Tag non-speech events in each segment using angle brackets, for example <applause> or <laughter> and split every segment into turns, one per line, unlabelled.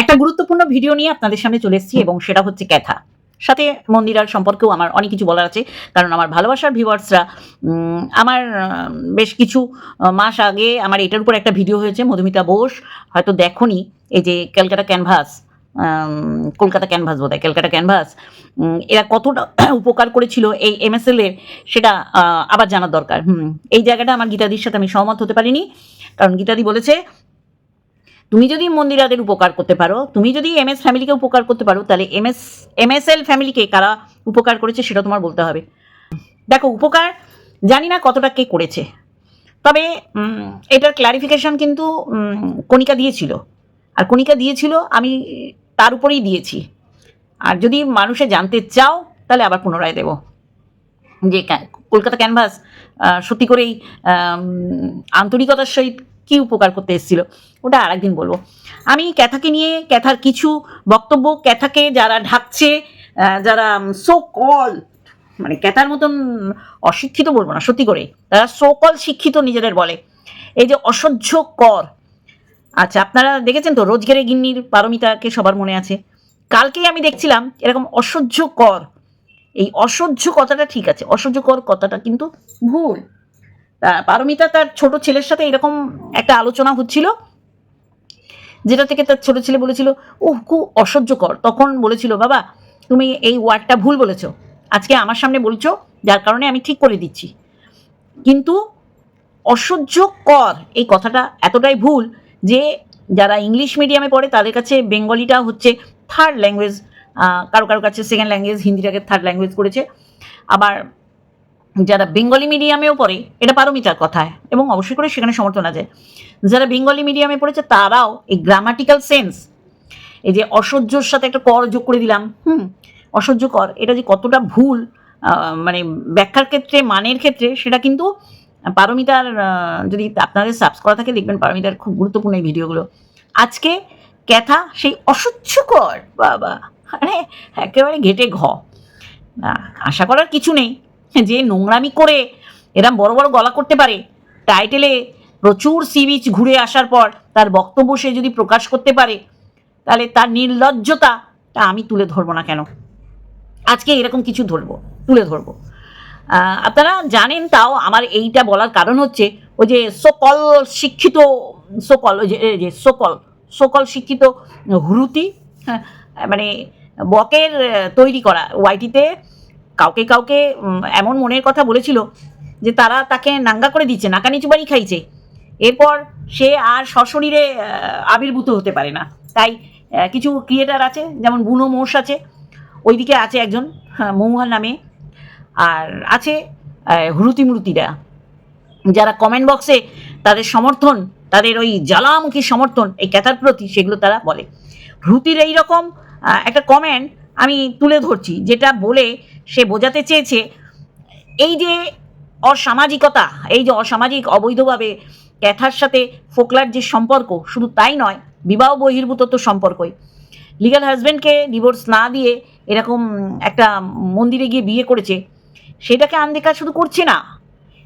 একটা গুরুত্বপূর্ণ ভিডিও নিয়ে আপনাদের সামনে চলে এসেছি এবং সেটা হচ্ছে ক্যাথা। সাথে মন্দিরার সম্পর্কেও আমার অনেক কিছু বলার আছে, কারণ আমার ভালোবাসার ভিউয়ার্সরা আমার বেশ কিছু মাস আগে আমার এটার উপর একটা ভিডিও হয়েছে, মধুমিতা বোস, হয়তো দেখনি, এই যে ক্যালকাটা ক্যানভাস কলকাতা ক্যানভাস বোধ হয় ক্যালকাটা ক্যানভাস এরা কতটা <coughs> উপকার করেছিল এই এমএসএল এর, সেটা আবার জানার দরকার। হুম, এই জায়গাটা আমার গীতাদির সাথে আমি সহমত হতে পারিনি, কারণ গীতাদি বলেছে তুমি যদি মন্দিরাদের উপকার করতে পারো, তুমি যদি এম এস ফ্যামিলিকে উপকার করতে পারো, তাহলে M S M S L ফ্যামিলিকে কারা উপকার করেছে সেটা তোমার বলতে হবে। দেখো, উপকার জানি না কতটা কে করেছে, তবে এটার ক্লারিফিকেশন কিন্তু কণিকা দিয়েছিল। আর কণিকা দিয়েছিল, আমি তার উপরেই দিয়েছি। আর যদি মানুষে জানতে চাও, তাহলে আবার পুনরায় দেব। যে কলকাতা ক্যানভাস সত্যি করেই আন্তরিকতার সহিত কী উপকার করতে এসেছিল, ওটা আরেকদিন বলব। আমি ক্যাথাকে নিয়ে, ক্যাথার কিছু বক্তব্য, ক্যাথাকে যারা ঢাকছে যারা সো কল মানে ক্যাথার মতন অশিক্ষিত বলব না, সত্যি করে, তারা সকল শিক্ষিত নিজেদের বলে। এই যে অসহ্য কর। আচ্ছা আপনারা দেখেছেন তো রোজগেরে গিন্নির পারমিতাকে সবার মনে আছে। কালকেই আমি দেখছিলাম, এরকম অসহ্য কর। এই অসহ্য কথাটা ঠিক আছে, অসহ্য কর কথাটা কিন্তু ভুল। পারমিতা তার ছোট ছেলের সাথে এরকম একটা আলোচনা হচ্ছিল, যেটা থেকে তার ছোট ছেলে বলেছিল ও খুব অসহ্যকর। তখন বলেছিল, বাবা, তুমি এই ওয়ার্ডটা ভুল বলেছ। আজকে আমার সামনে বলছো, যার কারণে আমি ঠিক করে দিচ্ছি। কিন্তু অসহ্যকর এই কথাটা এতটাই ভুল যে যারা ইংলিশ মিডিয়ামে পড়ে, তাদের কাছে বেঙ্গলিটা হচ্ছে থার্ড ল্যাঙ্গুয়েজ কারও কারও কাছে সেকেন্ড ল্যাঙ্গুয়েজ হিন্দিটাকে থার্ড ল্যাঙ্গুয়েজ করেছে। আবার যারা বেঙ্গলি মিডিয়ামেও পড়ে, এটা পারমিতার কথায়, এবং অবশ্যই করে সেখানে সমর্থন আছে। যারা বেঙ্গলি মিডিয়ামে পড়েছে, তারাও এই গ্রামাটিক্যাল সেন্স এই যে অসহ্যর সাথে একটা কর যোগ করে দিলাম, হুম, অসহ্য কর, এটা যে কতটা ভুল মানে ব্যাখ্যার ক্ষেত্রে, মানের ক্ষেত্রে, সেটা কিন্তু পারমিতার যদি আপনাদের সাবস্ক্রাইব করা থাকে, দেখবেন পারমিতার খুব গুরুত্বপূর্ণ এই ভিডিওগুলো। আজকে ক্যাথা সেই অসহ্যকর বাবা মানে একেবারে ঘেটে ঘ। আশা করার কিছু নেই। যে নোংরামি করে এরম বড় বড় গলা করতে পারে টাইটেলে প্রচুর সি বিচ ঘুরে আসার পর তার বক্তব্য সে যদি প্রকাশ করতে পারে তাহলে তার নির্লজ্জতা তা আমি তুলে ধরবো না কেন? আজকে এরকম কিছু ধরবো তুলে ধরবো। আপনারা জানেন তাও আমার এইটা বলার কারণ হচ্ছে ওই যে সকল শিক্ষিত সকল যে সকল সকল শিক্ষিত হুরুতি হ্যাঁ, মানে বকের তৈরি করা ওয়াইটিতে কাউকে কাউকে এমন মনের কথা বলেছিল যে তারা তাকে নাঙ্গা করে দিচ্ছে নাকানি চুবানি খাইছে। এরপর সে আর সশরীরে আবির্ভূত হতে পারে না। তাই কিছু ক্রিয়েটার আছে যেমন বুনো মোষ আছে ওইদিকে আছে একজন হ্যাঁ, মৌহার নামে। আর আছে আহ, হুরুতি যারা কমেন্ট বক্সে তাদের সমর্থন তাদের ওই জ্বালামুখী সমর্থন এই ক্যাথার প্রতি সেগুলো তারা বলে। হ্রুতির এইরকম একটা কমেন্ট আমি তুলে ধরছি যেটা বলে সে বোঝাতে চেয়েছে, এই যে অসামাজিকতা, এই যে অসামাজিক অবৈধভাবে ক্যাথার সাথে ফোকলার যে সম্পর্ক, শুধু তাই নয়, বিবাহ বহির্ভূত তো সম্পর্কই। লিগাল হাজব্যান্ডকে ডিভোর্স না দিয়ে এরকম একটা মন্দিরে গিয়ে বিয়ে করেছে, সেটাকে আনদেখা শুধু করছে না।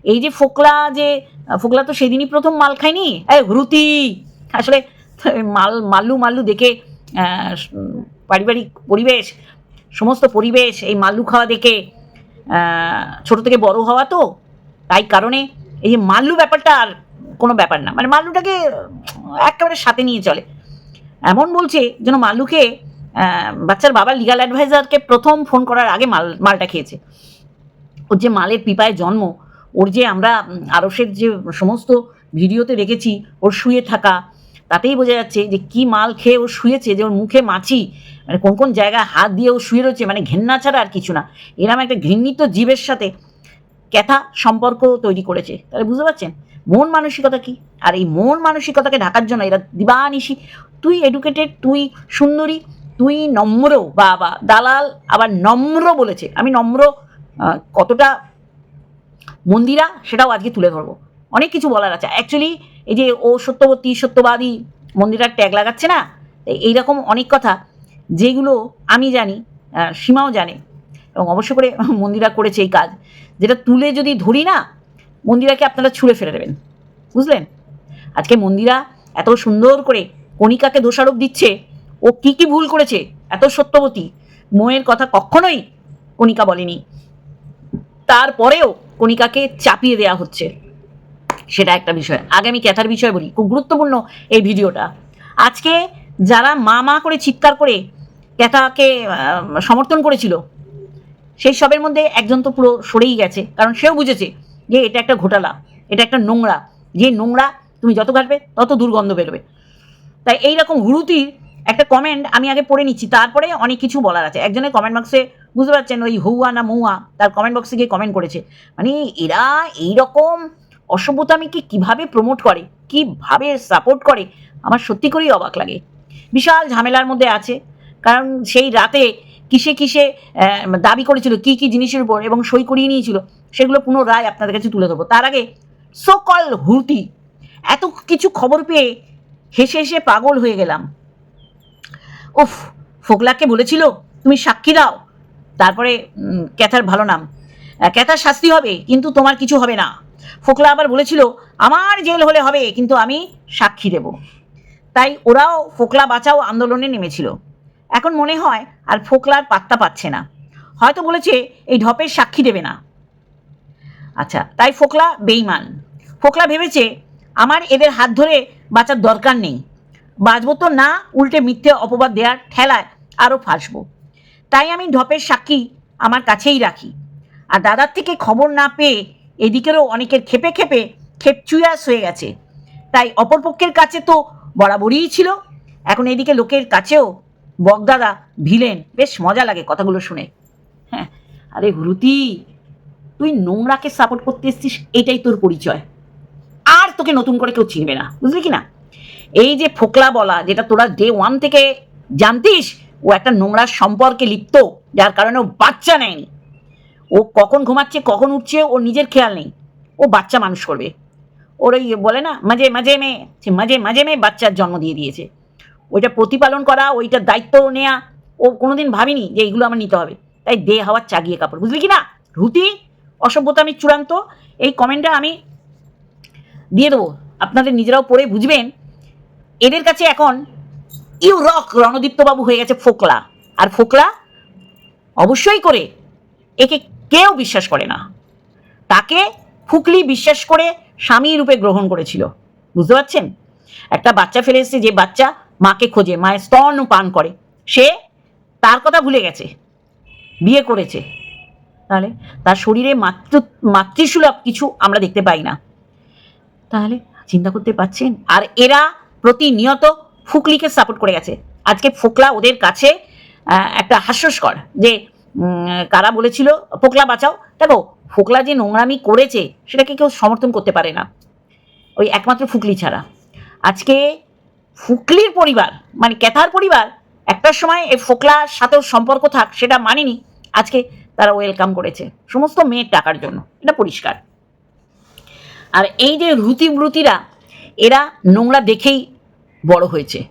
এই যে ফোকলা যে, ফোকলা তো সেদিনই প্রথম মাল খায়নি? এই হুরুতি! আসলে, মাল, মাল্লু মাল্লু দেখে পারিবারিক পরিবেশ সমস্ত পরিবেশ, এই মাল্লু খাওয়া দেখে ছোট থেকে বড় হওয়া তো, তাই কারণে এই যে মাল্লু ব্যাপারটা আর কোনো ব্যাপার না। মানে মাল্লুটাকে একেবারে সাথে নিয়ে চলে। এমন বলছে যেন মাল্লুকে বাচ্চার বাবা লিগাল অ্যাডভাইজারকে প্রথম ফোন করার আগে মাল, মালটা খেয়েছে। ওর যে মালের পিপায় জন্ম, ওর যে আমরা আরসের যে সমস্ত ভিডিওতে দেখেছি, ওর শুয়ে থাকা, তাতেই বোঝা যাচ্ছে যে কি মাল খেয়ে ও শুয়েছে, যে ওর মুখে মাছি মানে কোন কোন জায়গায় হাত দিয়েও শুয়ে রয়েছে মানে ঘেন্না ছাড়া আর কিছু না। এরম একটা ঘৃণিত জীবের সাথে ক্যাথা সম্পর্ক তৈরি করেছে। তাহলে বুঝতে পারছেন? মন মানসিকতা কি? আর এই মন মানসিকতাকে ঢাকার জন্য এরা দিবানিশি। তুই এডুকেটেড তুই সুন্দরী, তুই নম্র বা দালাল, আবার নম্র বলেছে। আমি নম্র কতটা মন্দিরা সেটাও আজকে তুলে ধরবো। অনেক কিছু বলার আছে। অ্যাকচুয়ালি এই যে ও সত্যবতী, সত্যবাদী মন্দিরার ট্যাগ লাগাচ্ছে না? এইরকম অনেক কথা যেগুলো আমি জানি সীমাও জানে এবং অবশ্য করে মন্দিরা করেছে এই কাজ। যেটা তুলে যদি ধরি না, মন্দিরাকে আপনারা ছুঁড়ে ফেলে দেবেন। বুঝলেন? আজকে মন্দিরা এত সুন্দর করে কণিকাকে দোষারোপ দিচ্ছে, ও কি কি ভুল করেছে, এত সত্যবতী। মোয়ের কথা কখনোই কণিকা বলেনি। তারপরেও কণিকাকে চাপিয়ে দেয়া হচ্ছে। সেটা একটা বিষয়। আগে আমি ক্যাথার বিষয় বলি, খুব গুরুত্বপূর্ণ এই ভিডিওটা। আজকে যারা মা মা করে চিৎকার করে ক্যাথাকে সমর্থন করেছিল। সেই সবের মধ্যে একজন তো পুরো সরেই গেছে, কারণ সেও বুঝেছে যে এটা একটা ঘোটালা, এটা একটা নোংরা। যে নোংরা তুমি যত ঘাটবে তত দুর্গন্ধ বেরোবে। তাই এইরকম হুরুতির একটা কমেন্ট আমি আগে পড়ে নিচ্ছি, তারপরে অনেক কিছু বলার আছে। একজনের কমেন্ট বক্সে বুঝতে পারছেন, ওই হুয়া না মৌয়া, তার কমেন্ট বক্সে গিয়ে কমেন্ট করেছে। মানে এরা এইরকম অসভ্যতামিকে কীভাবে প্রমোট করে, কীভাবে সাপোর্ট করে, আমার সত্যি করেই অবাক লাগে। বিশাল ঝামেলার মধ্যে আছে। কারণ সেই রাতে কিসে কিসে দাবি করেছিল, কি কি জিনিসের উপর এবং সই করিয়ে নিয়েছিল, সেগুলো পুনরায় আপনাদের কাছে তুলে ধরবো। তার আগে সকল হুরতি এত কিছু খবর পেয়ে হেসে হেসে পাগল হয়ে গেলাম। উফ, ফোকলাকে বলেছিল, তুমি সাক্ষী দাও। তারপরে ক্যাথার ভালো নাম। ক্যাথার শাস্তি হবে, কিন্তু তোমার কিছু হবে না। ফোকলা আবার বলেছিল, আমার জেল হলে হবে, কিন্তু আমি সাক্ষী দেব। তাই ওরাও ফোকলা বাঁচাও আন্দোলনে নেমেছিল। এখন মনে হয় আর ফোকলার পাত্তা পাচ্ছে না। হয়তো বলেছে, এই ঢপের সাক্ষী দেবে না। আচ্ছা তাই ফোকলা বেইমান ফোকলা ভেবেছে, আমার এদের হাত ধরে বাঁচার দরকার নেই। বাঁচবো তো না, উল্টে মিথ্যে অপবাদ দেওয়ার ঠেলায় আরও ফাঁসবো। তাই আমি ঢপের সাক্ষী আমার কাছেই রাখি। আর দাদার থেকে খবর না পেয়ে এদিকেরও অনেকের খেপে খেপে খেপচুয়াস হয়ে গেছে। তাই অপরপক্ষের কাছে তো বরাবরই ছিল। এখন এদিকে লোকের কাছেও বগদাদা ভিলেন, বেশ মজা লাগে কথাগুলো শুনে। হ্যাঁ আরে হুরুতি তুই নোংরাকে সাপোর্ট করতে এসছিস, এটাই তোর পরিচয়। আর তোকে নতুন করে কেউ চিনবে না, বুঝলি কি না এই যে ফোকলা বলা, যেটা তোরা ডে ওয়ান থেকে জানতিস, ও একটা নোংরা সম্পর্কে লিপ্ত, যার কারণে ও বাচ্চা নেয়নি। ও কখন ঘুমাচ্ছে, কখন উঠছে, ওর নিজের খেয়াল নেই। ও বাচ্চা মানুষ করবে। ওর ওই বলে না, মাঝে মাঝে মেয়ে মাঝে মাঝে মেয়ে বাচ্চার জন্ম দিয়ে দিয়েছে। ওইটা প্রতিপালন করা, ওইটার দায়িত্ব নেওয়া ও কোনোদিন ভাবিনি যে এইগুলো আমার নিতে হবে। তাই দে হাওয়ার চাগিয়ে কাপড়। বুঝলি কি না? রুতি অসভ্যতা আমি চূড়ান্ত। এই কমেন্টটা আমি দিয়ে দেবো। আপনাদের নিজেরাও পড়ে বুঝবেন। এদের কাছে এখন ইউ রক রণদীপ্তবাবু হয়ে গেছে ফোকলা। আর ফোকলা অবশ্যই করে একে কেউ বিশ্বাস করে না। তাকে ফুকলি বিশ্বাস করে স্বামী রূপে গ্রহণ করেছিল। বুঝতে পারছেন? একটা বাচ্চা ফেলে এসেছে, যে বাচ্চা মাকে খোঁজে, মায়ের স্তন পান করে। সে তার কথা ভুলে গেছে, বিয়ে করেছে। তাহলে তার শরীরে মাতৃ, মাতৃসুলভ কিছু আমরা দেখতে পাই না। তাহলে চিন্তা করতে পারছেন? আর এরা প্রতিনিয়ত ফুকলিকে সাপোর্ট করে গেছে। আজকে ফোকলা ওদের কাছে একটা হাস্যস্কর যে কারা বলেছিল, ফোকলা, বাঁচাও। দেখো, ফোকলা যে নোংরামি করেছে, সেটাকে কেউ সমর্থন করতে পারে না। ওই একমাত্র ফুকলি ছাড়া। আজকে ফুকলির পরিবার মানে ক্যাথার পরিবার একটা সময় এই ফোকলার সাথেও সম্পর্ক থাক, সেটা মানিনি। আজকে তারা ওয়েলকাম করেছে। সমস্ত মেয়ের টাকার জন্য। এটা পরিষ্কার। আর এই যে রুতিব্রুতিরা এরা নোংরা দেখেই বড় হয়েছে।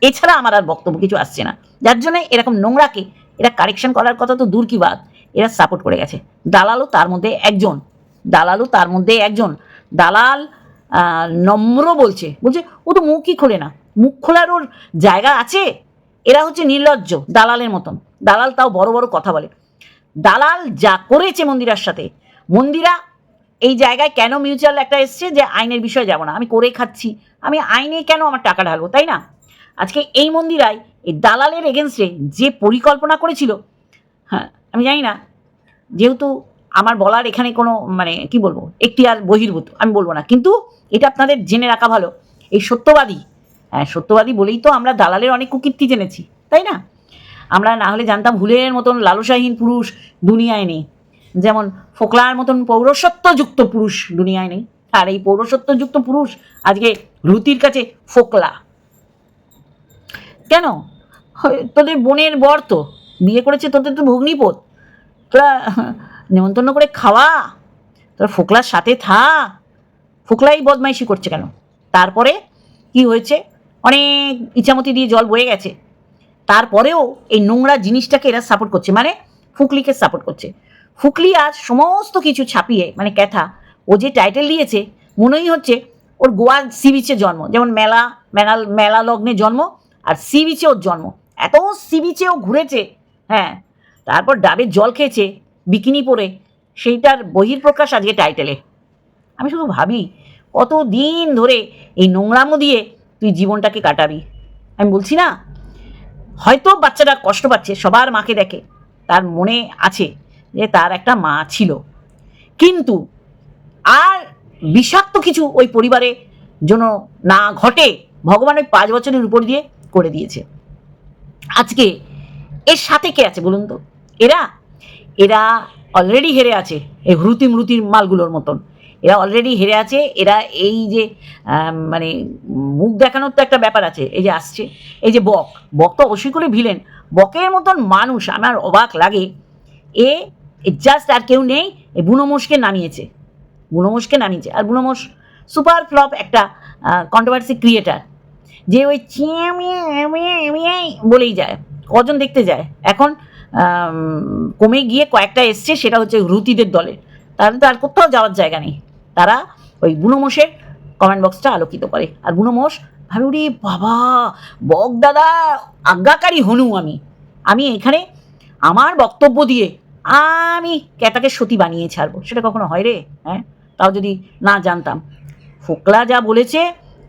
এছাড়া আমার আর বক্তব্য কিছু আসছে না। যার জন্য এরকম নোংরাকে, এরা কারেকশন করার কথা তো দূর কি বাদ এরা সাপোর্ট করে গেছে। দালালও তার মধ্যে একজন। দালালও তার মধ্যে একজন। দালাল নম্র বলছে। বলছে, ও তো মুখই খোলে না। মুখ খোলার ওর জায়গা আছে? এরা হচ্ছে নির্লজ্জ, দালালের মতন। দালাল তাও বড় বড় কথা বলে। দালাল যা করেছে মন্দিরার সাথে, মন্দিরা এই জায়গায় কেন মিউচুয়াল একটা এসছে যে আইনের বিষয়ে যাব না? আমি করে খাচ্ছি। আমি আইনে কেন আমার টাকা ঢালবো, তাই না? আজকে এই মন্দিরায় এই দালালের এগেনস্টে যে পরিকল্পনা করেছিল হ্যাঁ আমি জানি না। যেহেতু আমার বলার এখানে কোনো মানে কি বলব? একটি আর বহির্ভূত, আমি বলব না। কিন্তু এটা আপনাদের জেনে রাখা ভালো। এই সত্যবাদী হ্যাঁ সত্যবাদী বলেই তো আমরা দালালের অনেক কুকীর্তি জেনেছি, তাই না? আমরা না হলে জানতাম ভুলের মতন লালসাহীন পুরুষ দুনিয়ায় নেই। যেমন ফোকলার মতন পৌরসত্বযুক্ত পুরুষ দুনিয়ায় নেই। আর এই পৌরসত্বযুক্ত পুরুষ আজকে রুতির কাছে ফোকলা। কেন? তোদের বোনের বর তো, বিয়ে করেছে তোদের তো ভগ্নিপত তোরা নেমন্তন্ন করে খাওয়া। তোরা ফোকলার সাথে থাক ফোকলাই বদমাইশি করছে কেন? তারপরে কি হয়েছে? অনেক ইচ্ছামতি দিয়ে জল বয়ে গেছে। তারপরেও এই নোংরা জিনিসটাকে এরা সাপোর্ট করছে। মানে ফুকলিকে সাপোর্ট করছে। ফুকলি আজ সমস্ত কিছু ছাপিয়ে মানে ক্যাথা, ও যে টাইটেল দিয়েছে, মনেই হচ্ছে ওর গোয়া সি বিচে জন্ম। যেমন মেলা মেলা মেলা লগ্নে জন্ম আর সি বিচে ওর জন্ম। এত সি বিচে ও ঘুরেছে হ্যাঁ। তারপর ডাবের জল খেয়েছে বিকিনি পরে, সেইটার বহির্প্রকাশ আজকে টাইটেলে। আমি শুধু ভাবি কত দিন ধরে এই নোংরামো দিয়ে তুই জীবনটাকে কাটাবি। আমি বলছি না, হয়তো বাচ্চাটা কষ্ট পাচ্ছে, সবার মাকে দেখে, তার মনে আছে যে তার একটা মা ছিল। কিন্তু আর বিষাক্ত কিছু ওই পরিবারে যেন না ঘটে, ভগবান ওই পাঁচ বছরের উপর দিয়ে করে দিয়েছে। আজকে এর সাথে কে আছে বলুন তো? এরা এরা অলরেডি হেরে আছে এই হ্রুতি মৃতির মালগুলোর মতন। এরা অলরেডি হেরে আছে, এরা এই যে মানে মুখ দেখানোর তো একটা ব্যাপার আছে, এই যে আসছে, এই যে বক বক তো অবশ্যই করে ভিলেন। বকের মতন মানুষ আমার অবাক লাগে, এ জাস্ট আর কেউ নেই এই বুনোমোষকে নামিয়েছে বুনোমোষকে নামিয়েছে। আর বুনোমোষ সুপার ফ্লপ একটা কন্ট্রোভার্সি ক্রিয়েটার যে ওই চিয়ে বলেই যায়, কজন দেখতে যায়? এখন কমে গিয়ে কয়েকটা এসছে, সেটা হচ্ছে হ্রুতিদের দলের তাহলে তো আর কোথাও যাওয়ার জায়গা নেই। তারা ওই বুনোমোষের কমেন্ট বক্সটা আলোকিত করে। আর বুনোমোষ ভাবি উরি বাবা, বক দাদা, আজ্ঞাকারী হনু আমি। আমি এখানে আমার বক্তব্য দিয়ে আমি ক্যাতাকে সতী বানিয়ে ছাড়বো। সেটা কখনো হয় রে? হ্যাঁ? তাও যদি না জানতাম। ফোকলা যা বলেছে,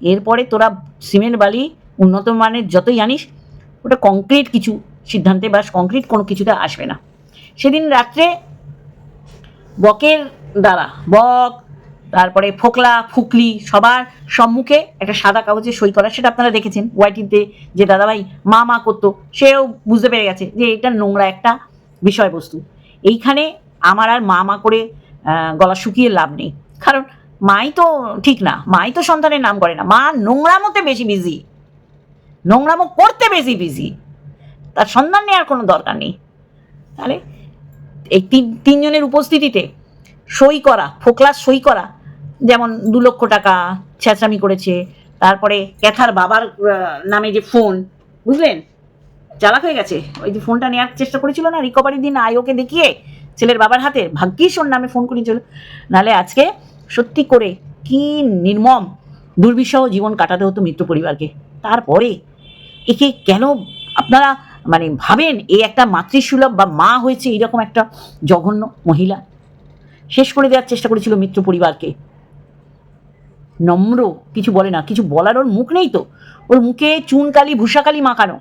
এরপরে তোরা সিমেন্ট বালি, উন্নত মানের যতই জানিস ওটা কংক্রিট কিছু সিদ্ধান্তে বা কংক্রিট কোনো কিছুতে আসবে না। সেদিন রাত্রে বকের দ্বারা, বক, তারপরে ফোকলা, ফুকলি, সবার সম্মুখে একটা সাদা কাগজে সই করা, সেটা আপনারা দেখেছেন, ওয়াইটিতে যে দাদাভাই মা মা করতো, সেও বুঝতে পেরে গেছে যে এটা নোংরা একটা বিষয়বস্তু। এইখানে আমার আর মা মা করে গলা শুকিয়ে লাভ নেই। কারণ মাই তো ঠিক না, মাই তো সন্তানের নাম করে না। মা নোংরামোতে বেশি বিজি নোংরামো করতে বেশি বিজি তার সন্ধান নেওয়ার কোনো দরকার নেই। তাহলে এই তিন, তিনজনের উপস্থিতিতে সই করা, ফোকলাস সই করা, যেমন দু লক্ষ টাকা ছেঁচড়ামি করেছে, তারপরে ক্যাথার বাবার নামে যে ফোন বুঝলেন? চালাক হয়ে গেছে। ওই যে ফোনটা নেওয়ার চেষ্টা করেছিল না রিকভারি দিন আয়োকে দেখিয়ে ছেলের বাবার হাতে ভাগ্যিস ওর নামে ফোন করেছিল। নাহলে আজকে সত্যি করে কি নির্মম, দুর্বিষহ জীবন কাটাতে হতো মৃত্যু পরিবারকে। তারপরে একে কেন আপনারা মানে ভাবেন এই একটা মাতৃসুলভ বা মা হয়েছে এইরকম একটা জঘন্য মহিলা? শেষ করে দেওয়ার চেষ্টা করেছিল মিত্র পরিবারকে। নম্র, কিছু বলে না, কিছু বলার ওর মুখ নেই তো। ওর মুখে চুনকালি ভূষাকালি মাখানো।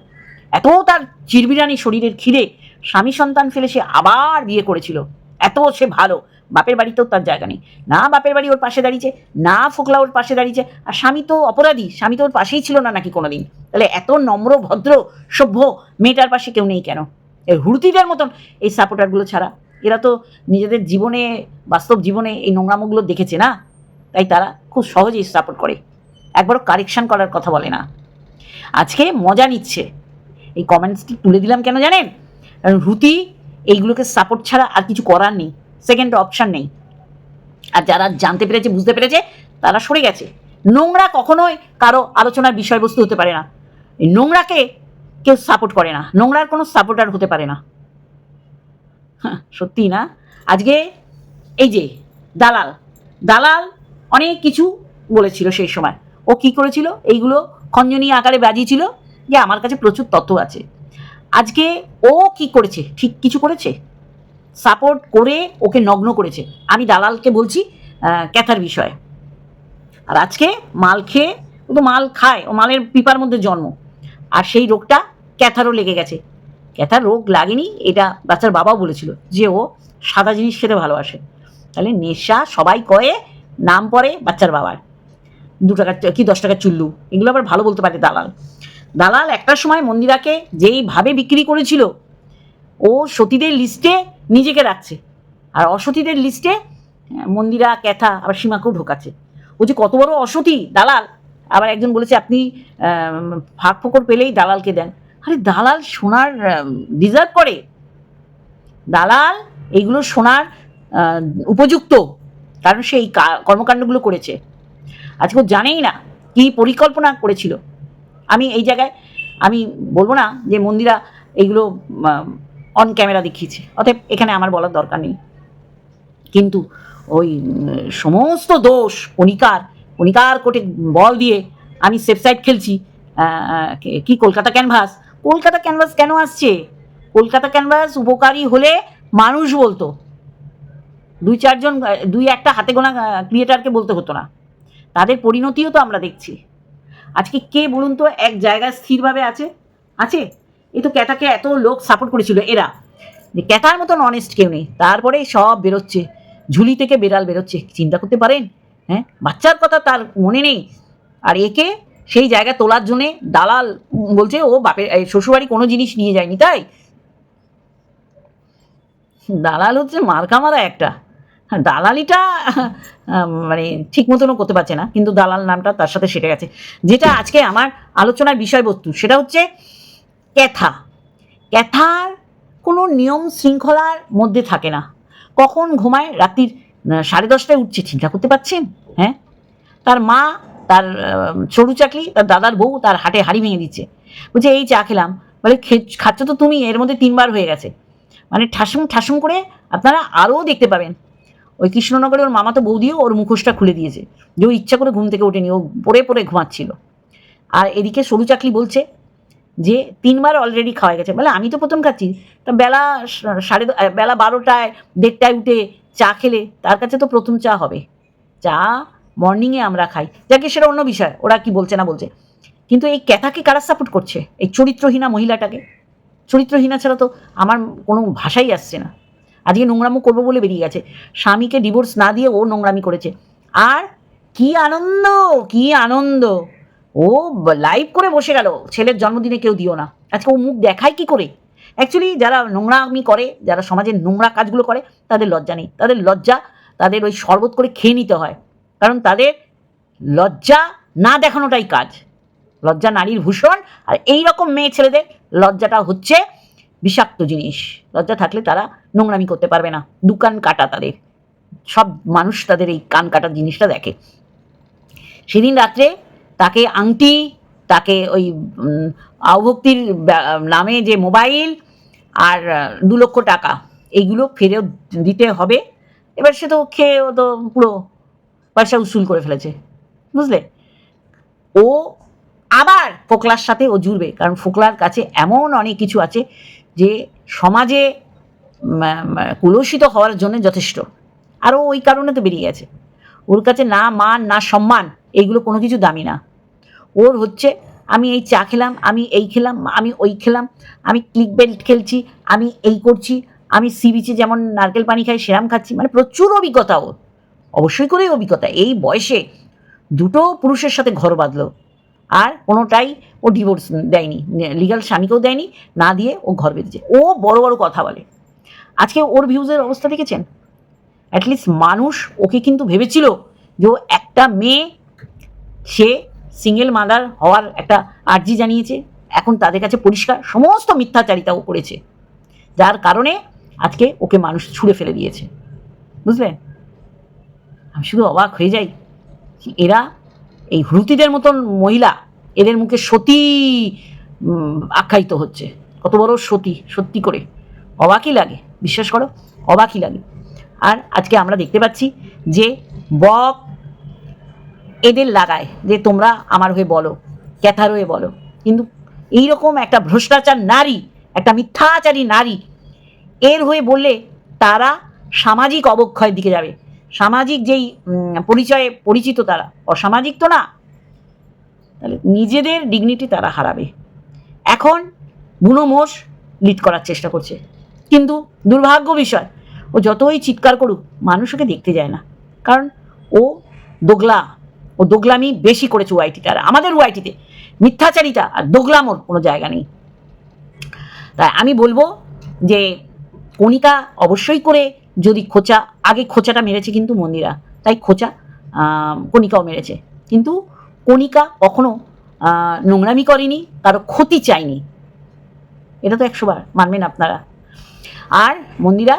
এত তার চিরবিরানি শরীরের খিদে স্বামী সন্তান ফেলে সে আবার বিয়ে করেছিল। এত সে ভালো। বাপের বাড়িতেও তার জায়গা নেই। না বাপের বাড়ি ওর পাশে দাঁড়িয়েছে, না ফোকলা ওর পাশে দাঁড়িয়েছে। আর স্বামী তো অপরাধী, স্বামী তো ওর পাশেই ছিল না নাকি কোনোদিন। তাহলে এত নম্র, ভদ্র, সভ্য মেয়েটার পাশে কেউ নেই কেন? এই হুড়তিদের মতন এই সাপোর্টারগুলো ছাড়া। এরা তো নিজেদের জীবনে, বাস্তব জীবনে এই নোংরামোগুলো দেখেছে না? তাই তারা খুব সহজেই সাপোর্ট করে। একবারও কারেকশন করার কথা বলে না। আজকে মজা নিচ্ছে। এই কমেন্টসটি তুলে দিলাম কেন জানেন? কারণ হুতি এইগুলোকে সাপোর্ট ছাড়া আর কিছু করার নেই। সেকেন্ড অপশান নেই। আর যারা জানতে পেরেছে বুঝতে পেরেছে তারা সরে গেছে। নোংরা কখনোই কারও আলোচনার বিষয়বস্তু হতে পারে না। নোংরাকে কেউ সাপোর্ট করে না। নোংরার কোনো সাপোর্টার হতে পারে না। হ্যাঁ, সত্যি না? আজকে এই যে দালাল। দালাল অনেক কিছু বলেছিল সেই সময়। ও কি করেছিল? এইগুলো খঞ্জনী আকারে বাজিয়েছিল যে আমার কাছে প্রচুর তথ্য আছে। আজকে ও কি করেছে? ঠিক কিছু করেছে? সাপোর্ট করে ওকে নগ্ন করেছে। আমি দালালকে বলছি ক্যাথার বিষয়ে। আর আজকে মাল খেয়ে, ও তো মাল খায়, ও মালের পিপার মধ্যে জন্ম। আর সেই রোগটা ক্যাথারও লেগে গেছে। ক্যাথার রোগ লাগেনি, এটা বাচ্চার বাবাও বলেছিল যে ও সাদা জিনিস খেতে ভালোবাসে। তাহলে নেশা সবাই কয়ে, নাম পড়ে বাচ্চার বাবার। দু টাকার, কি দশ টাকার চুল্লু? এগুলো আবার ভালো বলতে পারে দালাল। দালাল একটা সময় মন্দিরাকে যেইভাবে বিক্রি করেছিল, ও সতীদের লিস্টে নিজেকে রাখছে। আর অসতীদের লিস্টে মন্দিরা, ক্যাথা আবার সীমাকেও ঢোকাচ্ছে। ও যে কত বড় অসতী, দালাল, আবার একজন বলেছে আপনি ফাঁক ফোকর পেলেই দালালকে দেন। আরে দালাল সোনার ডিজার্ভ করে। দালাল এইগুলো সোনার উপযুক্ত, কারণ সে এই কর্মকাণ্ডগুলো করেছে। আজকে জানেই না কি পরিকল্পনা করেছিল। আমি এই জায়গায়, আমি বলব না যে মন্দিরা এইগুলো অন ক্যামেরা দেখিয়েছে। অতএব এখানে আমার বলার দরকার নেই। কিন্তু ওই সমস্ত দোষ কণিকার কণিকার কোটে বল দিয়ে আমি সেফ সাইড খেলছি। কি কলকাতা ক্যানভাস কলকাতা ক্যানভাস কেন আসছে? কলকাতা ক্যানভাস উপকারী হলে মানুষ বলতো। দুই চারজন দুই একটা হাতে গোনা ক্রিয়েটারকে বলতে হতো না। তাদের পরিণতিও তো আমরা দেখছি। আজকে কে বলুন তো এক জায়গায় স্থিরভাবে আছে? আছে? এই তো ক্যাটাকে এত লোক সাপোর্ট করেছিল, এরা। যে ক্যাটার মতন অনেস্ট কেউ নেই। তারপরে সব বেরোচ্ছে। ঝুলি থেকে বেড়াল বেরোচ্ছে। চিন্তা করতে পারেন? হ্যাঁ? বাচ্চার কথা তার মনে নেই। আর একে সেই জায়গা তোলার জন্যে দালাল বলছে, ও বাপের শ্বশুরবাড়ি কোনো জিনিস নিয়ে যায়নি, তাই? দালাল হচ্ছে মার্কা মারা একটা। দালালিটা মানে ঠিক মতনও করতে পারছে না, কিন্তু দালাল নামটা তার সাথে সেটে গেছে। যেটা আজকে আমার আলোচনার বিষয়বস্তু, সেটা হচ্ছে ক্যাথা। ক্যাথার কোনো নিয়ম শৃঙ্খলার মধ্যে থাকে না। কখন ঘুমায়? রাত্রির সাড়ে দশটায় উঠছে, চিন্তা করতে পারছেন? হ্যাঁ? তার মা, তার সরু চাকলি, তার দাদার বউ তার হাটে হাড়ি ভেঙে দিচ্ছে। বলছে, এই চা খেলাম। বলে খাচ্ছ তো তুমি, এর মধ্যে তিনবার হয়ে গেছে। মানে ঠাসুম ঠাসুম করে আপনারা আরও দেখতে পাবেন। ওই কৃষ্ণনগরে ওর মামা তো বৌদিও ওর মুখোশটা খুলে দিয়েছে। যে ও ইচ্ছা করে ঘুম থেকে ওঠেনি, ও পরে পরে ঘুমাচ্ছিল। আর এদিকে সরু চাকলি বলছে যে, তিনবার অলরেডি খাওয়া গেছে। বলে, আমি তো প্রথম খাচ্ছি। তা বেলা সাড়ে বেলা বারোটায়, দেড়টায় উঠে চা খেলে, তার কাছে তো প্রথম চা হবে। চা মর্নিংয়ে আমরা খাই। যাকে সেটা অন্য বিষয়, ওরা কি বলছে না বলছে। কিন্তু এই ক্যাথাকে কারা সাপোর্ট করছে? এই চরিত্রহীনা মহিলাটাকে? চরিত্রহীনা ছাড়া তো আমার কোনো ভাষাই আসছে না। আজকে নোংরামো করব বলে বেরিয়ে গেছে। স্বামীকে ডিভোর্স না দিয়ে ও নোংরামি করেছে। আর কি আনন্দ কি আনন্দ। ও লাইভ করে বসে গেল। ছেলের জন্মদিনে কেউ দিও না। আজকে ও মুখ দেখায় কি করে? অ্যাকচুয়ালি যারা নোংরামি করে, যারা সমাজের নোংরা কাজগুলো করে, তাদের লজ্জা নেই। তাদের লজ্জা তাদের ওই শরবত করে খেয়ে নিতে হয়। কারণ তাদের লজ্জা না দেখানোটাই কাজ। লজ্জা নারীর ভূষণ। আর এই রকম মেয়ে ছেলেদের লজ্জাটা হচ্ছে বিষাক্ত জিনিস। লজ্জা থাকলে তারা নোংরামি করতে পারবে না। দোকান কাটা তাদের। সব মানুষ তাদের এই কান কাটার জিনিসটা দেখে। সেদিন রাত্রে তাকে আংটি তাকে ওই উম, আউভক্তির নামে যে মোবাইল আর দু লক্ষ টাকা এইগুলো ফেরত দিতে হবে। এবার সে তো খেয়ে ও তো পুরো পয়সা উসুল করে ফেলেছে। বুঝলে? ও আবার ফোকলার সাথে ও জুড়বে। কারণ ফোকলার কাছে এমন অনেক কিছু আছে যে সমাজে কুলসিত হওয়ার জন্য যথেষ্ট। আরও ওই কারণে তো বেরিয়ে গেছে। ওর কাছে না মান, না সম্মান এইগুলো কোনো কিছু দামি না। ওর হচ্ছে, আমি এই চা খেলাম, আমি এই খেলাম, আমি ওই খেলাম, আমি ক্লিক বেল্ট খেলছি, আমি এই করছি, আমি সি বিচে যেমন নারকেল পানি খাই, সেরাম খাচ্ছি মানে প্রচুর অভিজ্ঞতা ওর। অবশ্যই করেই অভিজ্ঞতা। এই বয়সে দুটো পুরুষের সাথে ঘর বাঁধলো। আর কোনোটাই ও ডিভোর্স দেয়নি লিগাল স্বামীকেও দেয়নি, না দিয়ে ও ঘর বেঁধেছে। ও বড় বড় কথা বলে। আজকে ওর ভিউজের অবস্থা দেখেছেন? অ্যাটলিস্ট মানুষ ওকে কিন্তু ভেবেছিল যে ও একটা মেয়ে, সে সিঙ্গেল মাদার হওয়ার একটা আর্জি জানিয়েছে। এখন তাদের কাছে পরিষ্কার সমস্ত মিথ্যাচারিতা ও করেছে। যার কারণে আজকে ওকে মানুষ ছুঁড়ে ফেলে দিয়েছে। বুঝলেন? আমি শুধু অবাক হয়ে যাই। এরা এই হ্রুতিদের মতন মহিলা এদের মুখে সতী আখ্যায়িত হচ্ছে। কত বড় সতী, সত্যি করে। অবাকই লাগে, বিশ্বাস করো, অবাকই লাগে। আর আজকে আমরা দেখতে পাচ্ছি যে বক এদের লাগায়, যে তোমরা আমার হয়ে বলো, ক্যাথার হয়ে বলো। কিন্তু এইরকম একটা ভ্রষ্টাচার নারী, একটা মিথ্যাচারী নারী এর হয়ে বললে তারা সামাজিক অবক্ষয়ের দিকে যাবে। সামাজিক যেই পরিচয়ে পরিচিত তারা, অসামাজিক তো না। তাহলে নিজেদের ডিগনিটি তারা হারাবে। এখন বুনো মোষ লিড করার চেষ্টা করছে। কিন্তু দুর্ভাগ্য বিষয়, ও যতই চিৎকার করুক, মানুষ ওকে দেখতে যায় না। কারণ ও দোগলা, ও দোগলামি বেশি করেছে ওয়াইটিতে আর আমাদের ওয়াইটিতে মিথ্যাচারিতা আর দোগলামোর কোনো জায়গা নেই। তাই আমি বলব যে কণিকা অবশ্যই করে যদি খোঁচা, আগে খোঁচাটা মেরেছে কিন্তু মন্দিরা। তাই খোঁচা কণিকাও মেরেছে। কিন্তু কণিকা কখনো নোংরামি করেনি, কারও ক্ষতি চায়নি। এটা তো একশো বার মানবেন আপনারা। আর মন্দিরা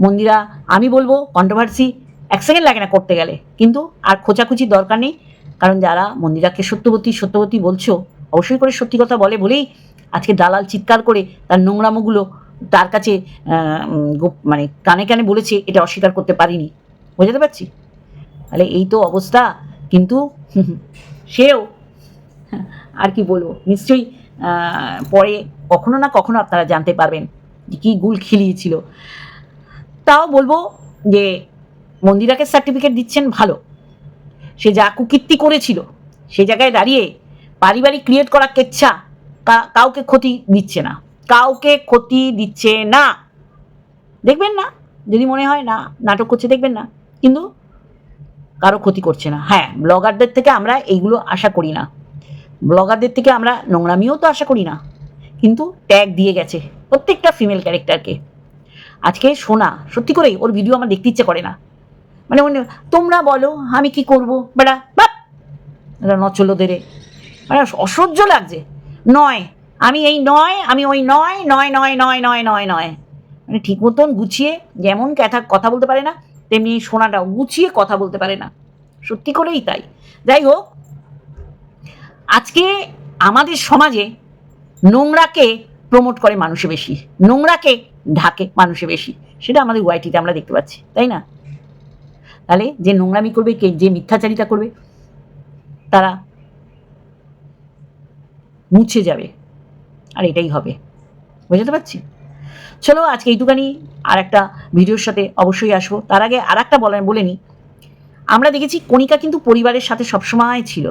মন্দিরা, আমি বলব কন্ট্রোভার্সি এক সেকেন্ড লাগে না করতে গেলে। কিন্তু আর খোঁচাখুচির দরকার নেই। কারণ যারা মন্দিরাকে সত্যবতী সত্যবতী বলছো, অবশ্যই করে সত্যি কথা বলে বলেই আজকে দালাল চিৎকার করে তার নোংরামোগুলো তার কাছে মানে কানে কানে বলেছে, এটা অস্বীকার করতে পারিনি। বোঝাতে পারছি? তাহলে এই তো অবস্থা, কিন্তু <laughs> সেও, আর কি বলব? নিশ্চয়ই পরে কখনো না কখনো আপনারা জানতে পারবেন যে কী গুল খিলিয়েছিল। তাও বলব যে মন্দিরাকে সার্টিফিকেট দিচ্ছেন ভালো। সে যা কুকীর্তি করেছিল, সে জায়গায় দাঁড়িয়ে পারিবারিক ক্রিয়েট করা কেচ্ছা কাউকে ক্ষতি দিচ্ছে না। কাউকে ক্ষতি দিচ্ছে না। দেখবেন না? যদি মনে হয় না, নাটক করছে, দেখবেন না। কিন্তু কারও ক্ষতি করছে না। হ্যাঁ ব্লগারদের থেকে আমরা এইগুলো আশা করি না। ব্লগারদের থেকে আমরা নোংরামিও তো আশা করি না। কিন্তু ট্যাগ দিয়ে গেছে প্রত্যেকটা ফিমেল ক্যারেক্টারকে আজকে শোনা সত্যি করেই ওর ভিডিও আমার দেখতে ইচ্ছে করে না। মানে মনে, তোমরা বলো, আমি কি করব? বেড়া, বাপ! নচলোদের মানে অসহ্য লাগছে। নয় আমি এই নয়, আমি ওই নয় নয় নয় নয় নয় নয় নয়। মানে ঠিক মতন গুছিয়ে যেমন কথা কথা বলতে পারে না, তেমনি সোনাটাও গুছিয়ে কথা বলতে পারে না। সত্যি করেই তাই। যাই হোক, আজকে আমাদের সমাজে নোংরাকে প্রমোট করে মানুষে বেশি, নোংরাকে ঢাকে মানুষে বেশি, সেটা আমাদের ওয়াইটিতে আমরা দেখতে পাচ্ছি, তাই না? তাহলে যে নোংরামি করবে, কে যে মিথ্যাচারিতা করবে, তারা মুছে যাবে। আর এটাই হবে। বুঝতে পারছি? চলো আজকে এইটুখানি আর একটা ভিডিওর সাথে অবশ্যই আসব। তার আগে আর একটা বলেন বলে নিই আমরা দেখেছি কণিকা কিন্তু পরিবারের সাথে সবসময় ছিল।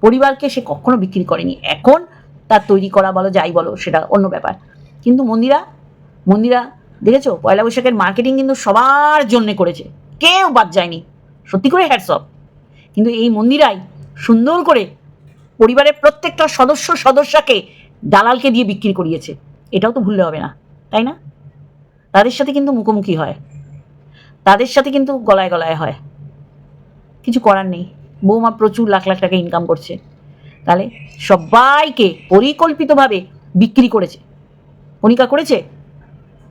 পরিবারকে সে কখনো বিক্রি করেনি। এখন তার তৈরি করা বলো, যাই বলো, সেটা অন্য ব্যাপার। কিন্তু মন্দিরা মন্দিরা, দেখেছ? পয়লা বৈশাখের মার্কেটিং কিন্তু সবার জন্য করেছে। কেউ বাদ যায়নি। সত্যি করে হ্যাটসঅপ কিন্তু এই মন্দিরাই সুন্দর করে পরিবারের প্রত্যেকটা সদস্য, সদস্যকে দালালকে দিয়ে বিক্রি করিয়েছে। এটাও তো ভুললে হবে না, তাই না? তাদের সাথে কিন্তু মুখোমুখি হয়। তাদের সাথে কিন্তু গলায় গলায় হয়। কিছু করার নেই। বৌমা প্রচুর লাখ লাখ টাকা ইনকাম করছে। তাহলে সবাইকে পরিকল্পিতভাবে বিক্রি করেছে। কণিকা করেছে?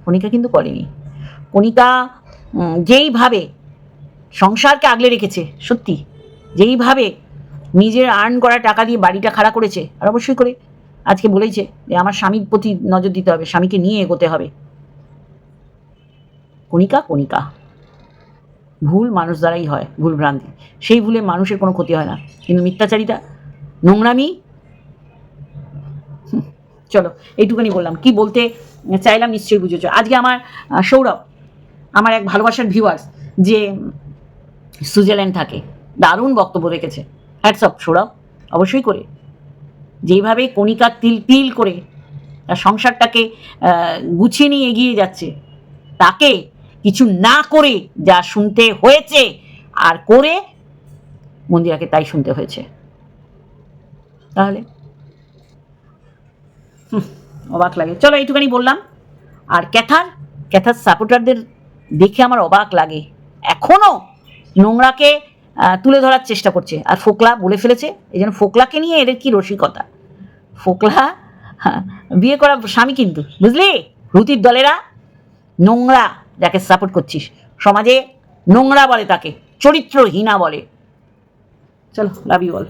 কণিকা কিন্তু করেনি। কণিকা যেইভাবে সংসারকে আগলে রেখেছে, সত্যি, যেইভাবে নিজের আর্ন করা টাকা দিয়ে বাড়িটা খাড়া করেছে, আর অবশ্যই করে আজকে বলেইছে যে আমার স্বামীর প্রতি নজর দিতে হবে, স্বামীকে নিয়ে এগোতে হবে। কণিকা কণিকা। ভুল মানুষ দ্বারাই হয়, ভুল ভ্রান্তি। সেই ভুলে মানুষের কোনো ক্ষতি হয় না। কিন্তু মিথ্যাচারিতা, নোংরামি চলো, এইটুকুনি বললাম। কি বলতে চাইলাম নিশ্চয়ই বুঝেছ। আজকে আমার সৌরভ, আমার এক ভালোবাসার ভিউয়ার্স যে সুইজারল্যান্ড থাকে, দারুণ বক্তব্য রেখেছে। Hats off Sourav. অবশ্যই করে। যেইভাবে কণিকা তিল তিল করে তার সংসারটাকে গুছিয়ে নিয়ে এগিয়ে যাচ্ছে, তাকে কিছু না করে যা শুনতে হয়েছে আর করে মন্দিরাকে তাই শুনতে হয়েছে। তাহলে? অবাক লাগে। চলো এইটুখানি বললাম। আর ক্যাথার ক্যাথার সাপোর্টারদের দেখে আমার অবাক লাগে। এখনও নোংরাকে তুলে ধরার চেষ্টা করছে। আর ফোকলা বলে ফেলেছে, এই জন্য ফোকলাকে নিয়ে এদের কি রসিকতা? ফোকলা? হ্যাঁ, বিয়ে করা স্বামী কিন্তু বুঝলি? রুতির দলেরা নোংরা যাকে সাপোর্ট করছিস। সমাজে নোংরা বলে তাকে চরিত্রহীনা বলে। চলো লাভ ইউ অল